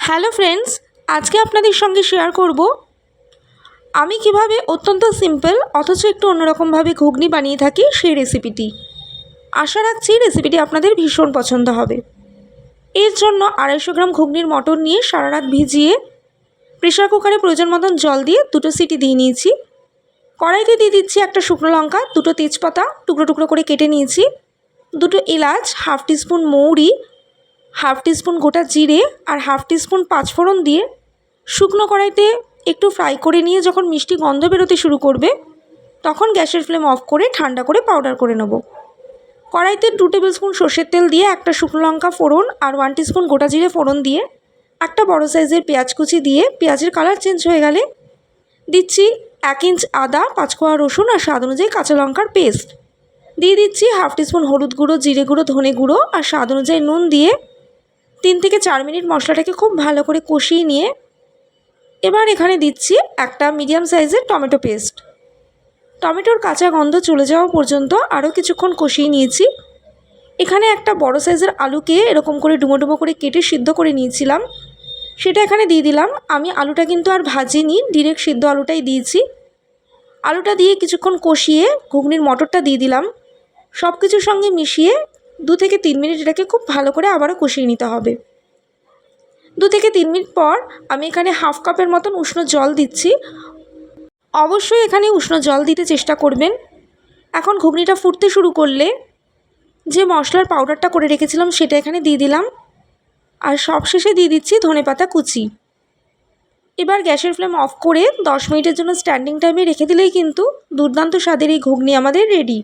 Hello friends, আজকে আপনাদের সঙ্গে শেয়ার করব আমি কীভাবে অত্যন্ত সিম্পল অথচ একটু অন্যরকমভাবে ঘুগনি বানিয়ে থাকি সেই রেসিপিটি। আশা রাখছি রেসিপিটি আপনাদের ভীষণ পছন্দ হবে। এর জন্য আড়াইশো গ্রাম ঘুগনির মটর নিয়ে সারা রাত ভিজিয়ে প্রেশার কুকারে প্রয়োজন মতন জল দিয়ে দুটো সিটি দিয়ে নিয়েছি। কড়াইতে দিয়ে দিচ্ছি একটা শুকনো লঙ্কা, দুটো তেজপাতা, টুকরো টুকরো করে কেটে নিয়েছি। দুটো এলাচ, হাফ টিস্পুন মৌরি হাফ টিস্পুন গোটা জিরে আর হাফ টিস্পুন পাঁচফোড়ন দিয়ে শুকনো কড়াইতে একটু ফ্রাই করে নিয়ে যখন মিষ্টি গন্ধ বেরোতে শুরু করবে, তখন গ্যাসের ফ্লেম অফ করে ঠান্ডা করে পাউডার করে নেব। কড়াইতে টু টেবিল স্পুন সর্ষের তেল দিয়ে একটা শুকনো লঙ্কা ফোড়ন আর ওয়ান টিস্পুন গোটা জিরে ফোড়ন দিয়ে একটা বড় সাইজের পেঁয়াজ কুচি দিয়ে পেঁয়াজের কালার চেঞ্জ হয়ে গেলে দিচ্ছি এক ইঞ্চ আদা, পাঁচকোয়া রসুন আর স্বাদ অনুযায়ী কাঁচা লঙ্কার পেস্ট দিয়ে দিচ্ছি হাফ টিস্পুন হলুদ গুঁড়ো, জিরে গুঁড়ো, ধনে গুঁড়ো আর স্বাদ অনুযায়ী নুন দিয়ে তিন থেকে চার মিনিট মশলাটাকে খুব ভালো করে কষিয়ে নিয়ে এবার এখানে দিচ্ছি একটা মিডিয়াম সাইজের টমেটো পেস্ট। টমেটোর কাঁচা গন্ধ চলে যাওয়া পর্যন্ত আরও কিছুক্ষণ কষিয়ে নিয়েছি। এখানে একটা বড় সাইজের আলুকে এরকম করে ডুমো ডুমো করে কেটে সিদ্ধ করে নিয়েছিলাম। সেটা এখানে দিয়ে দিলাম। আমি আলুটা কিন্তু আর ভাজিনি ডিরেক্ট সিদ্ধ আলুটাই দিয়েছি। আলুটা দিয়ে কিছুক্ষণ কষিয়ে ঘুগনির মটরটা দিয়ে দিলাম। সব কিছুর সঙ্গে মিশিয়ে দু থেকে তিন মিনিট এটাকে খুব ভালো করে আবারও কষিয়ে নিতে হবে। দু থেকে তিন মিনিট পর আমি এখানে হাফ কাপের মতন উষ্ণ জল দিচ্ছি। অবশ্যই এখানে উষ্ণ জল দিতে চেষ্টা করবেন। এখন ঘুগনিটা ফুটতে শুরু করলে যে মশলার পাউডারটা করে রেখেছিলাম সেটা এখানে দিয়ে দিলাম। আর সবশেষে দিয়ে দিচ্ছি ধনেপাতা কুচি। এবার গ্যাসের ফ্লেম অফ করে দশ মিনিটের জন্য স্ট্যান্ডিং টাইমে রেখে দিলেই কিন্তু দুর্দান্ত স্বাদের এই ঘুগনি আমাদের রেডি।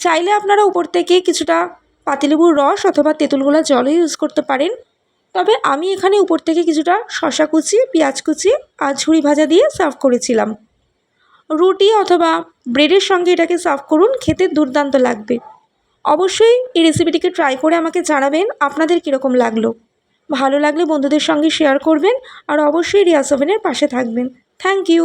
চাইলে আপনারা উপর থেকে কিছুটা পাতিলেবুর রস অথবা তেঁতুলগোলা জলও ইউজ করতে পারেন। তবে আমি এখানে উপর থেকে কিছুটা শশা কুচি, পেঁয়াজ কুচি আর ঝুড়ি ভাজা দিয়ে সার্ভ করেছিলাম। রুটি অথবা ব্রেডের সঙ্গে এটাকে সার্ভ করুন, খেতে দুর্দান্ত লাগবে। অবশ্যই এই রেসিপিটিকে ট্রাই করে আমাকে জানাবেন, আপনাদের কীরকম লাগল। ভালো লাগলে বন্ধুদের সঙ্গে শেয়ার করবেন আর অবশ্যই রিয়া ওভেনের পাশে থাকবেন। Thank you